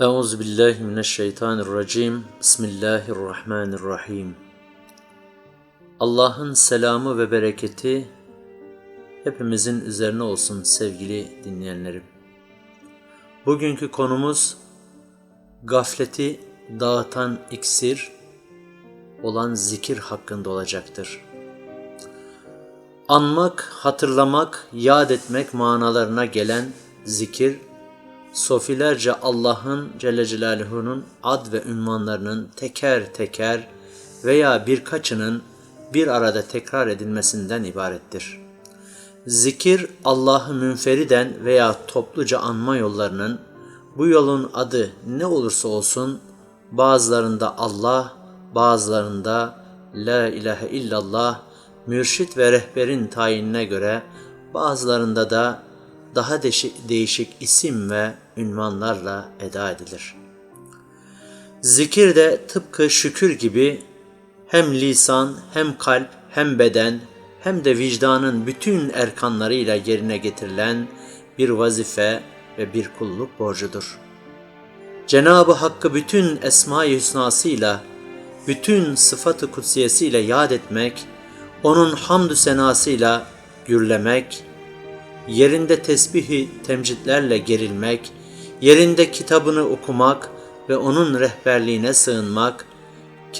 Euzu billahi mineşşeytanirracim. Bismillahirrahmanirrahim. Allah'ın selamı ve bereketi hepimizin üzerine olsun sevgili dinleyenlerim. Bugünkü konumuz gafleti dağıtan iksir olan zikir hakkında olacaktır. Anmak, hatırlamak, yad etmek manalarına gelen zikir sofilerce Allah'ın Celle Celaluhu'nun ad ve ünvanlarının teker teker veya birkaçının bir arada tekrar edilmesinden ibarettir. Zikir Allah'ı münferiden veya topluca anma yollarının bu yolun adı ne olursa olsun bazılarında Allah, bazılarında La ilahe illallah, mürşit ve rehberin tayinine göre bazılarında da daha değişik isim ve ünvanlarla eda edilir. Zikir de tıpkı şükür gibi hem lisan, hem kalp, hem beden, hem de vicdanın bütün erkanlarıyla yerine getirilen bir vazife ve bir kulluk borcudur. Cenab-ı Hakk'ı bütün esma-i hüsnasıyla, bütün sıfatı kutsiyesiyle yad etmek, onun hamdü senasıyla gürlemek, yerinde tesbihi temcitlerle gerilmek, yerinde kitabını okumak ve onun rehberliğine sığınmak,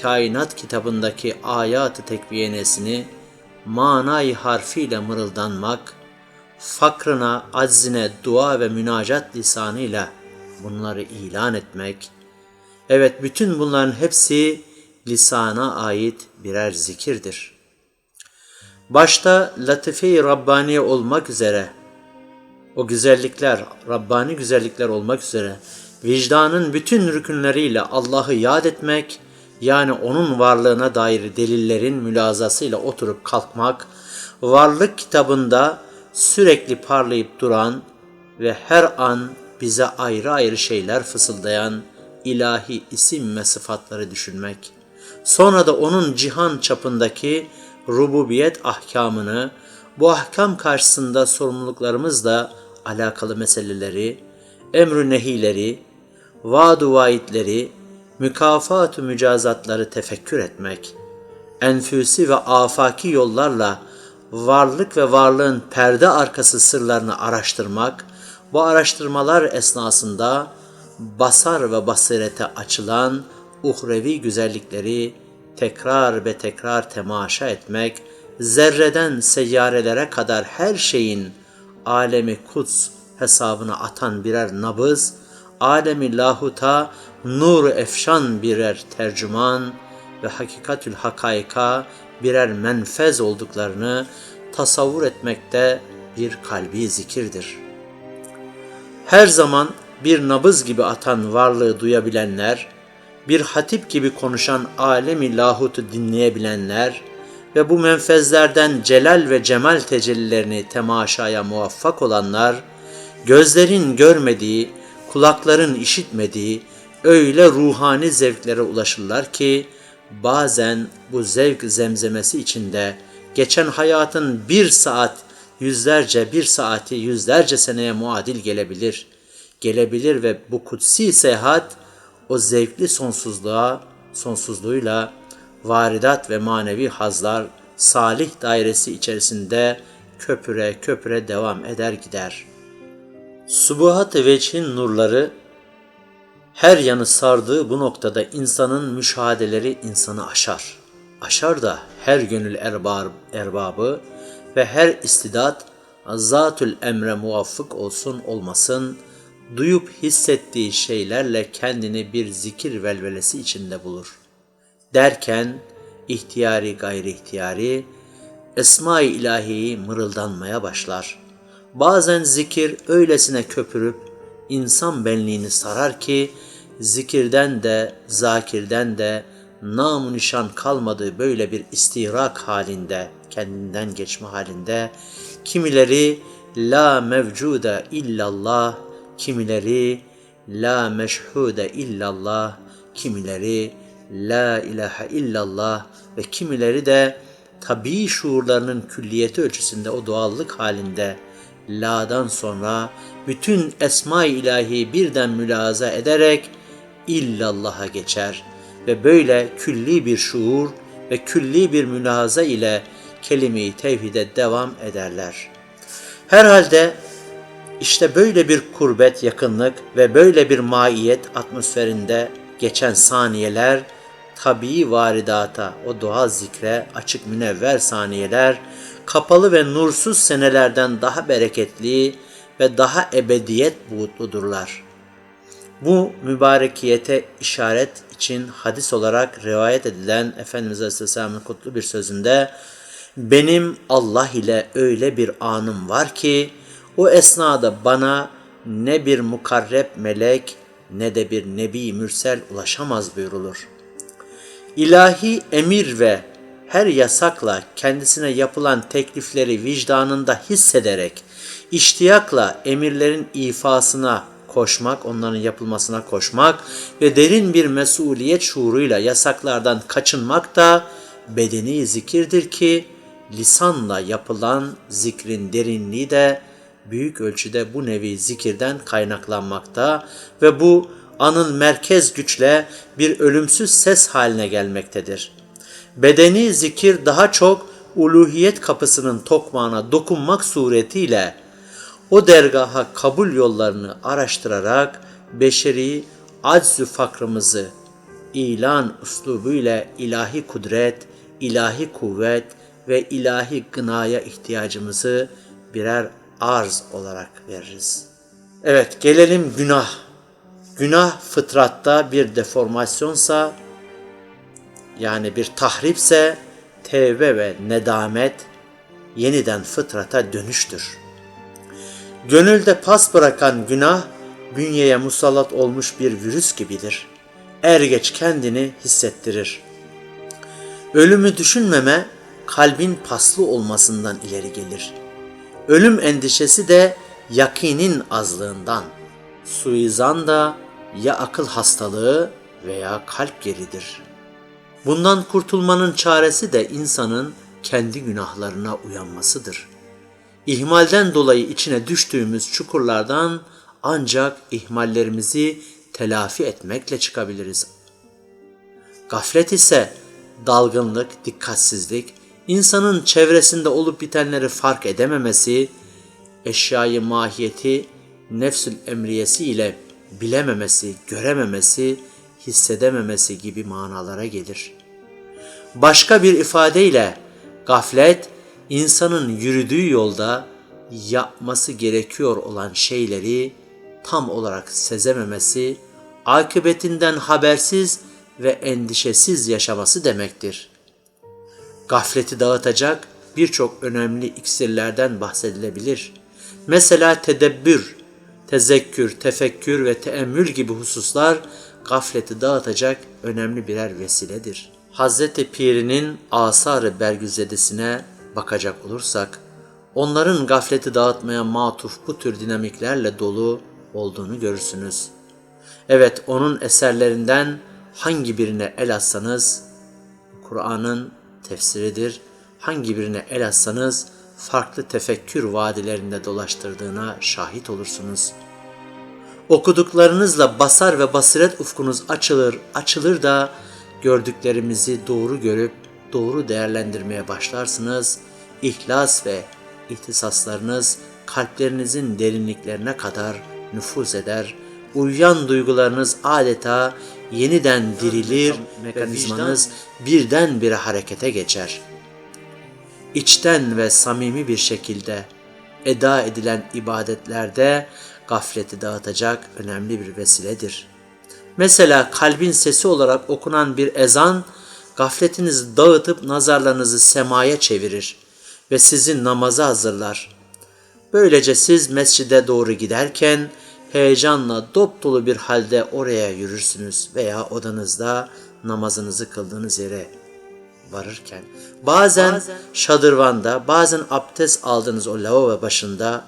kainat kitabındaki ayat-ı tekviyenesini manayı harfiyle mırıldanmak, fakrına, aczine dua ve münacat lisanıyla bunları ilan etmek, evet bütün bunların hepsi lisana ait birer zikirdir. Başta latife-i Rabbani olmak üzere o güzellikler, Rabbani güzellikler olmak üzere vicdanın bütün rükünleriyle Allah'ı yad etmek, yani onun varlığına dair delillerin mülazasıyla oturup kalkmak, varlık kitabında sürekli parlayıp duran ve her an bize ayrı ayrı şeyler fısıldayan ilahi isim ve sıfatları düşünmek. Sonra da onun cihan çapındaki rububiyet ahkamını, bu ahkam karşısında sorumluluklarımızla alakalı meseleleri, emrü nehileri, vaadu vaidleri, mükafat-ı mücazatları tefekkür etmek, enfüsi ve afaki yollarla varlık ve varlığın perde arkası sırlarını araştırmak, bu araştırmalar esnasında basar ve basirete açılan uhrevi güzellikleri tekrar ve tekrar temaşa etmek, zerreden seyyarelere kadar her şeyin alemi kuts hesabına atan birer nabız, alemi lahuta nur efşan birer tercüman ve hakikatül hakaika birer menfez olduklarını tasavvur etmekte bir kalbi zikirdir. Her zaman bir nabız gibi atan varlığı duyabilenler, bir hatip gibi konuşan alemi lahutu dinleyebilenler, ve bu menfezlerden celal ve cemal tecellilerini temaşaya muvaffak olanlar, gözlerin görmediği, kulakların işitmediği öyle ruhani zevklere ulaşırlar ki, bazen bu zevk zemzemesi içinde geçen hayatın bir saat, yüzlerce bir saati yüzlerce seneye muadil gelebilir. Gelebilir ve bu kutsi seyahat o zevkli sonsuzluğa, sonsuzluğuyla varidat ve manevi hazlar salih dairesi içerisinde köpüre köpüre devam eder gider. Subuhat-ı veçhin nurları her yanı sardığı bu noktada insanın müşahedeleri insanı aşar. Aşar da her gönül erbar, erbabı ve her istidat zatül emre muvaffık olsun olmasın, duyup hissettiği şeylerle kendini bir zikir velvelesi içinde bulur derken ihtiyari gayri ihtiyari Esma-i ilahiyi mırıldanmaya başlar. Bazen zikir öylesine köpürüp insan benliğini sarar ki zikirden de zakirden de nam nişan kalmadığı böyle bir istirak halinde, kendinden geçme halinde kimileri la mevcuda illallah, kimileri la meşhude illallah, kimileri La ilahe illallah ve kimileri de tabii şuurlarının külliyeti ölçüsünde o doğallık halinde la'dan sonra bütün esma-i ilahi birden mülaza ederek illallah'a geçer ve böyle külli bir şuur ve külli bir mülahaza ile kelime-i tevhide devam ederler. Herhalde işte böyle bir kurbet, yakınlık ve böyle bir maiyet atmosferinde geçen saniyeler tabii varidata, o doğal zikre açık münevver saniyeler kapalı ve nursuz senelerden daha bereketli ve daha ebediyet buğutludurlar. Bu mübarekiyete işaret için hadis olarak rivayet edilen Efendimiz Aleyhisselam'ın kutlu bir sözünde benim Allah ile öyle bir anım var ki o esnada bana ne bir mukarreb melek ne de bir nebi mürsel ulaşamaz buyurulur. İlahi emir ve her yasakla kendisine yapılan teklifleri vicdanında hissederek iştiyakla emirlerin ifasına koşmak, onların yapılmasına koşmak ve derin bir mesuliyet şuuruyla yasaklardan kaçınmak da bedeni zikirdir ki lisanla yapılan zikrin derinliği de büyük ölçüde bu nevi zikirden kaynaklanmakta ve bu anın merkez güçle bir ölümsüz ses haline gelmektedir. Bedeni zikir daha çok uluhiyet kapısının tokmağına dokunmak suretiyle o dergaha kabul yollarını araştırarak beşeri aczü fakrımızı ilan üslubuyla ilahi kudret, ilahi kuvvet ve ilahi gınaya ihtiyacımızı birer arz olarak veririz. Evet gelelim günah. Günah fıtratta bir deformasyonsa yani bir tahripse tevbe ve nedamet yeniden fıtrata dönüştür. Gönülde pas bırakan günah bünyeye musallat olmuş bir virüs gibidir. Er geç kendini hissettirir. Ölümü düşünmeme kalbin paslı olmasından ileri gelir. Ölüm endişesi de yakinin azlığından. Suizan da ya akıl hastalığı veya kalp geridir. Bundan kurtulmanın çaresi de insanın kendi günahlarına uyanmasıdır. İhmalden dolayı içine düştüğümüz çukurlardan ancak ihmallerimizi telafi etmekle çıkabiliriz. Gaflet ise dalgınlık, dikkatsizlik, insanın çevresinde olup bitenleri fark edememesi, eşyayı mahiyeti nefsül emriyesi ile bilememesi, görememesi, hissedememesi gibi manalara gelir. Başka bir ifadeyle gaflet insanın yürüdüğü yolda yapması gerekiyor olan şeyleri tam olarak sezememesi, akıbetinden habersiz ve endişesiz yaşaması demektir. Gafleti dağıtacak birçok önemli iksirlerden bahsedilebilir. Mesela tedebbür, tezekkür, tefekkür ve teemmül gibi hususlar gafleti dağıtacak önemli birer vesiledir. Hazreti Piri'nin asarı bergüzedesine bakacak olursak, onların gafleti dağıtmaya matuf bu tür dinamiklerle dolu olduğunu görürsünüz. Evet, onun eserlerinden hangi birine el atsanız, Kur'an'ın tefsiridir, hangi birine el atsanız, farklı tefekkür vadilerinde dolaştırdığına şahit olursunuz. Okuduklarınızla basar ve basiret ufkunuz açılır, açılır da gördüklerimizi doğru görüp doğru değerlendirmeye başlarsınız. İhlas ve ihtisaslarınız kalplerinizin derinliklerine kadar nüfuz eder. Uyuyan duygularınız adeta yeniden dirilir vicdanınız birdenbire harekete geçer. İçten ve samimi bir şekilde eda edilen ibadetlerde gafleti dağıtacak önemli bir vesiledir. Mesela kalbin sesi olarak okunan bir ezan gafletinizi dağıtıp nazarlarınızı semaya çevirir ve sizi namaza hazırlar. Böylece siz mescide doğru giderken heyecanla dop dolu bir halde oraya yürürsünüz veya odanızda namazınızı kıldığınız yere varırken. Bazen, bazen şadırvanda, bazen abdest aldığınız o lavabo başında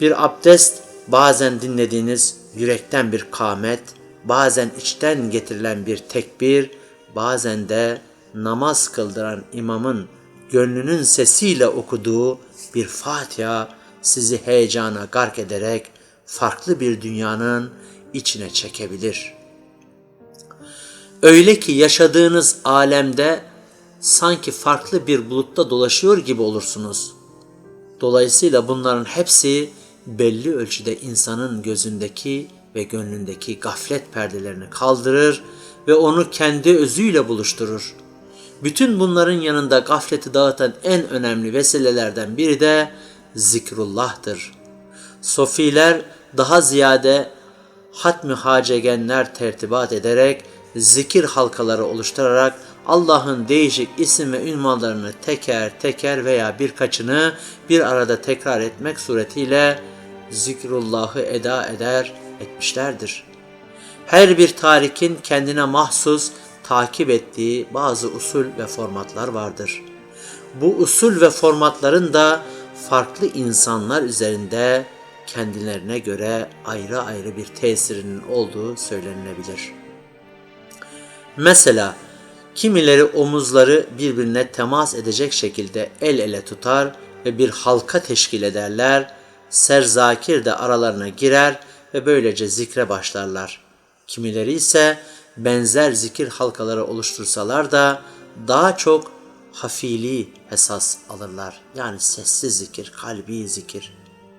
bir abdest, bazen dinlediğiniz yürekten bir kâmet, bazen içten getirilen bir tekbir, bazen de namaz kıldıran imamın gönlünün sesiyle okuduğu bir Fatiha sizi heyecana gark ederek farklı bir dünyanın içine çekebilir. Öyle ki yaşadığınız alemde sanki farklı bir bulutta dolaşıyor gibi olursunuz. Dolayısıyla bunların hepsi belli ölçüde insanın gözündeki ve gönlündeki gaflet perdelerini kaldırır ve onu kendi özüyle buluşturur. Bütün bunların yanında gafleti dağıtan en önemli vesilelerden biri de zikrullah'tır. Sofiler daha ziyade hatmi hacegenler tertibat ederek zikir halkaları oluşturarak Allah'ın değişik isim ve ünvanlarını teker teker veya birkaçını bir arada tekrar etmek suretiyle zikrullahı eda eder etmişlerdir. Her bir tarikin kendine mahsus takip ettiği bazı usul ve formatlar vardır. Bu usul ve formatların da farklı insanlar üzerinde kendilerine göre ayrı ayrı bir tesirinin olduğu söylenilebilir. Mesela kimileri omuzları birbirine temas edecek şekilde el ele tutar ve bir halka teşkil ederler. Serzakir de aralarına girer ve böylece zikre başlarlar. Kimileri ise benzer zikir halkaları oluştursalar da daha çok hafili esas alırlar. Yani sessiz zikir, kalbi zikir,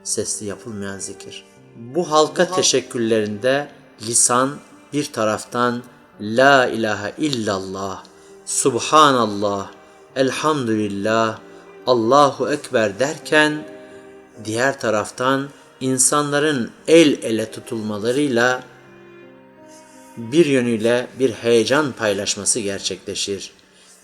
sesli yapılmayan zikir. Bu halka teşekküllerinde lisan bir taraftan La ilahe illallah, Subhanallah, Elhamdülillah, Allahu Ekber derken diğer taraftan insanların el ele tutulmalarıyla bir yönüyle bir heyecan paylaşması gerçekleşir.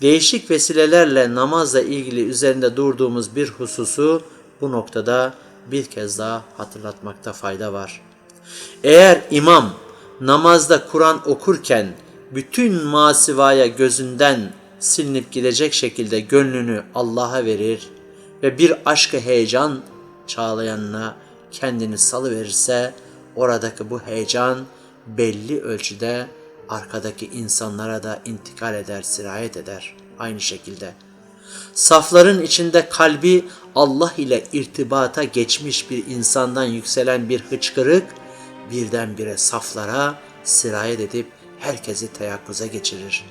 Değişik vesilelerle namazla ilgili üzerinde durduğumuz bir hususu bu noktada bir kez daha hatırlatmakta fayda var. Eğer imam namazda Kur'an okurken bütün masivaya gözünden silinip gidecek şekilde gönlünü Allah'a verir ve bir aşkı heyecan çağlayanına kendini salıverirse oradaki bu heyecan belli ölçüde arkadaki insanlara da intikal eder, sirayet eder aynı şekilde. Safların içinde kalbi Allah ile irtibata geçmiş bir insandan yükselen bir hıçkırık birdenbire saflara sirayet edip herkesi teyakkuza geçirir.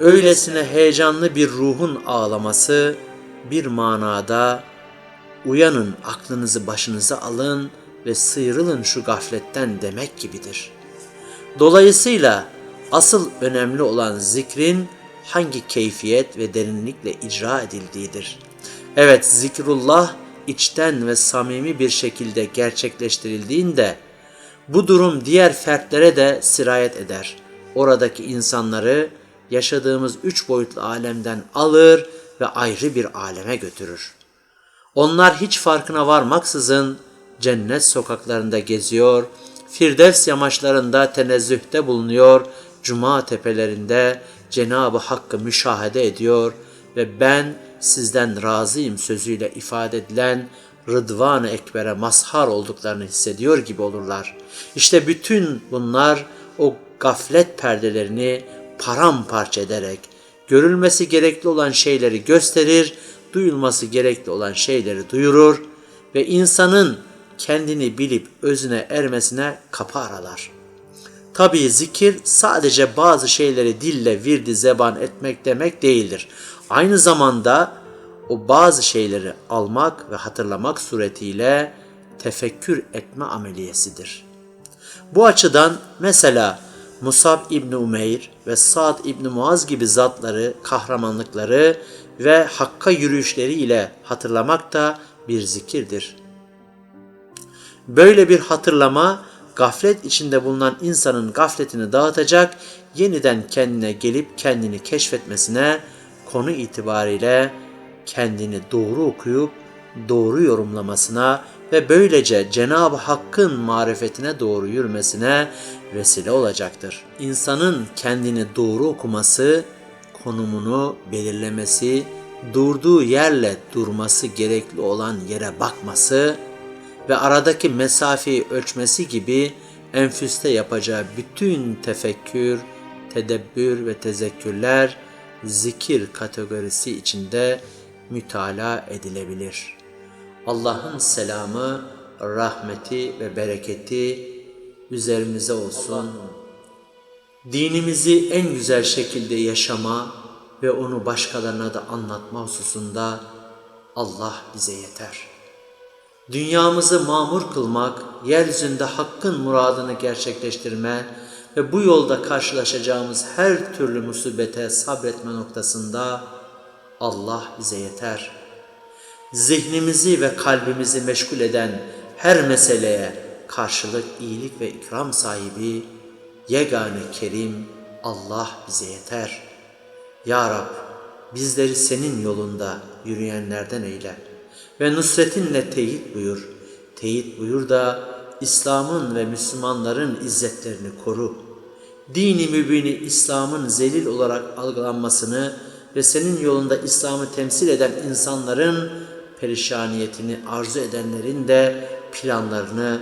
Öylesine heyecanlı bir ruhun ağlaması bir manada uyanın aklınızı başınıza alın ve sıyrılın şu gafletten demek gibidir. Dolayısıyla asıl önemli olan zikrin hangi keyfiyet ve derinlikle icra edildiğidir. Evet zikrullah içten ve samimi bir şekilde gerçekleştirildiğinde bu durum diğer fertlere de sirayet eder. Oradaki insanları yaşadığımız üç boyutlu alemden alır ve ayrı bir aleme götürür. Onlar hiç farkına varmaksızın cennet sokaklarında geziyor, Firdevs yamaçlarında tenezzühte bulunuyor, cuma tepelerinde Cenab-ı Hakk'ı müşahede ediyor ve ben sizden razıyım sözüyle ifade edilen Rıdvan-ı Ekber'e mazhar olduklarını hissediyor gibi olurlar. İşte bütün bunlar o gaflet perdelerini paramparça ederek görülmesi gerekli olan şeyleri gösterir, duyulması gerekli olan şeyleri duyurur ve insanın kendini bilip özüne ermesine kapı aralar. Tabii zikir sadece bazı şeyleri dille virdi zeban etmek demek değildir. Aynı zamanda o bazı şeyleri almak ve hatırlamak suretiyle tefekkür etme ameliyesidir. Bu açıdan mesela Musab İbni Umeyr ve Sa'd İbni Muaz gibi zatları, kahramanlıkları ve hakka yürüyüşleri ile hatırlamak da bir zikirdir. Böyle bir hatırlama gaflet içinde bulunan insanın gafletini dağıtacak, yeniden kendine gelip kendini keşfetmesine konu itibariyle kendini doğru okuyup doğru yorumlamasına ve böylece Cenab-ı Hakk'ın marifetine doğru yürümesine vesile olacaktır. İnsanın kendini doğru okuması, konumunu belirlemesi, durduğu yerle durması gerekli olan yere bakması ve aradaki mesafeyi ölçmesi gibi enfüste yapacağı bütün tefekkür, tedebbür ve tezekkürler zikir kategorisi içinde mütalaa edilebilir. Allah'ın selamı, rahmeti ve bereketi üzerimize olsun. Dinimizi en güzel şekilde yaşama ve onu başkalarına da anlatma hususunda Allah bize yeter. Dünyamızı mamur kılmak, yeryüzünde hakkın muradını gerçekleştirme ve bu yolda karşılaşacağımız her türlü musibete sabretme noktasında Allah bize yeter. Zihnimizi ve kalbimizi meşgul eden her meseleye karşılık iyilik ve ikram sahibi yegane kerim Allah bize yeter. Ya Rab bizleri senin yolunda yürüyenlerden eyle ve nusretinle teyit buyur. Teyit buyur da İslam'ın ve Müslümanların izzetlerini koru. Dini mübini İslam'ın zelil olarak algılanmasını ve senin yolunda İslam'ı temsil eden insanların perişaniyetini arzu edenlerin de planlarını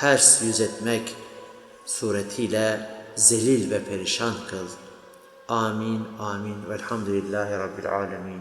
ters yüz etmek suretiyle zelil ve perişan kıl. Amin, amin. Velhamdülillahi Rabbil alemin.